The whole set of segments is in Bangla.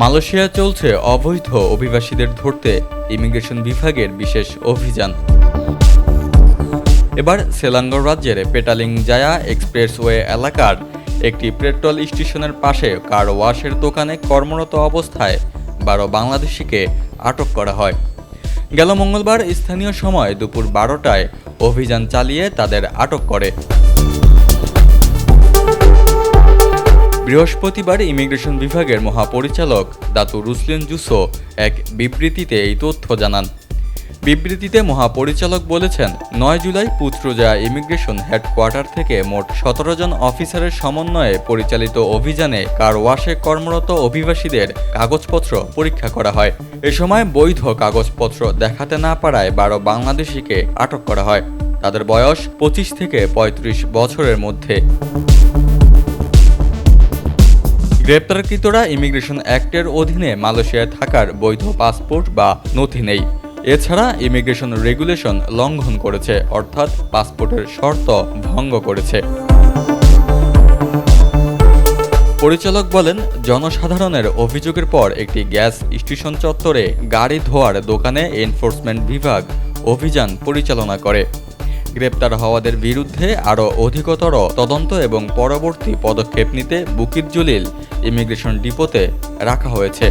মালয়েশিয়া চলছে অবৈধ অভিবাসীদের ধরতে ইমিগ্রেশন বিভাগের বিশেষ অভিযান। এবার সেলাঙ্গর রাজ্যের পেটালিং জায়া এক্সপ্রেসওয়ে এলাকার একটি পেট্রোল স্টেশনের পাশে কার ওয়াশের দোকানে কর্মরত অবস্থায় বারো বাংলাদেশিকে আটক করা হয়। গেল মঙ্গলবার স্থানীয় সময় দুপুর বারোটায় অভিযান চালিয়ে তাদের আটক করে। বৃহস্পতিবার ইমিগ্রেশন বিভাগের মহাপরিচালক দাতু রুসলিন জুসো এক বিবৃতিতে এই তথ্য জানান। বিবৃতিতে মহাপরিচালক বলেছেন, নয় জুলাই পুত্রজা ইমিগ্রেশন হেডকোয়ার্টার থেকে মোট সতেরো জন অফিসারের সমন্বয়ে পরিচালিত অভিযানে কার ওয়াশে কর্মরত অভিবাসীদের কাগজপত্র পরীক্ষা করা হয়। এ সময় বৈধ কাগজপত্র দেখাতে না পারায় বারো বাংলাদেশিকে আটক করা হয়। তাদের বয়স পঁচিশ থেকে পঁয়ত্রিশ বছরের মধ্যে। গ্রেপ্তারকৃতরা ইমিগ্রেশন অ্যাক্টের অধীনে মালয়েশিয়ায় থাকার বৈধ পাসপোর্ট বা নথি নেই। এছাড়া ইমিগ্রেশন রেগুলেশন লঙ্ঘন করেছে, অর্থাৎ পাসপোর্টের শর্ত ভঙ্গ করেছে। পরিচালক বলেন, জনসাধারণের অভিযোগের পর একটি গ্যাস স্টেশন চত্বরে গাড়ি ধোয়ার দোকানে এনফোর্সমেন্ট বিভাগ অভিযান পরিচালনা করে। গ্রেপ্তার হওয়াদের বিরুদ্ধে আরও অধিকতর তদন্ত এবং পরবর্তী পদক্ষেপ নিতে বুকির জলিল ইমিগ্রেশন ডিপোতে রাখা হয়েছে।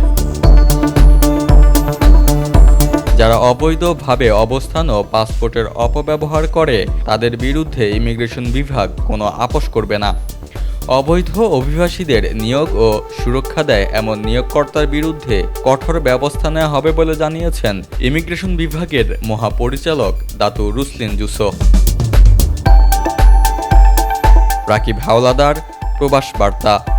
যারা অবৈধভাবে অবস্থান ও পাসপোর্টের অপব্যবহার করে, তাদের বিরুদ্ধে ইমিগ্রেশন বিভাগ কোনো আপোষ করবে না। অবৈধ অভিবাসীদের নিয়োগ ও সুরক্ষা দেয় এমন নিয়োগকর্তার বিরুদ্ধে কঠোর ব্যবস্থা নেওয়া হবে বলে জানিয়েছেন ইমিগ্রেশন বিভাগের মহাপরিচালক Datuk Ruslin Jusoh. Rakib Howlader, Probash Barta.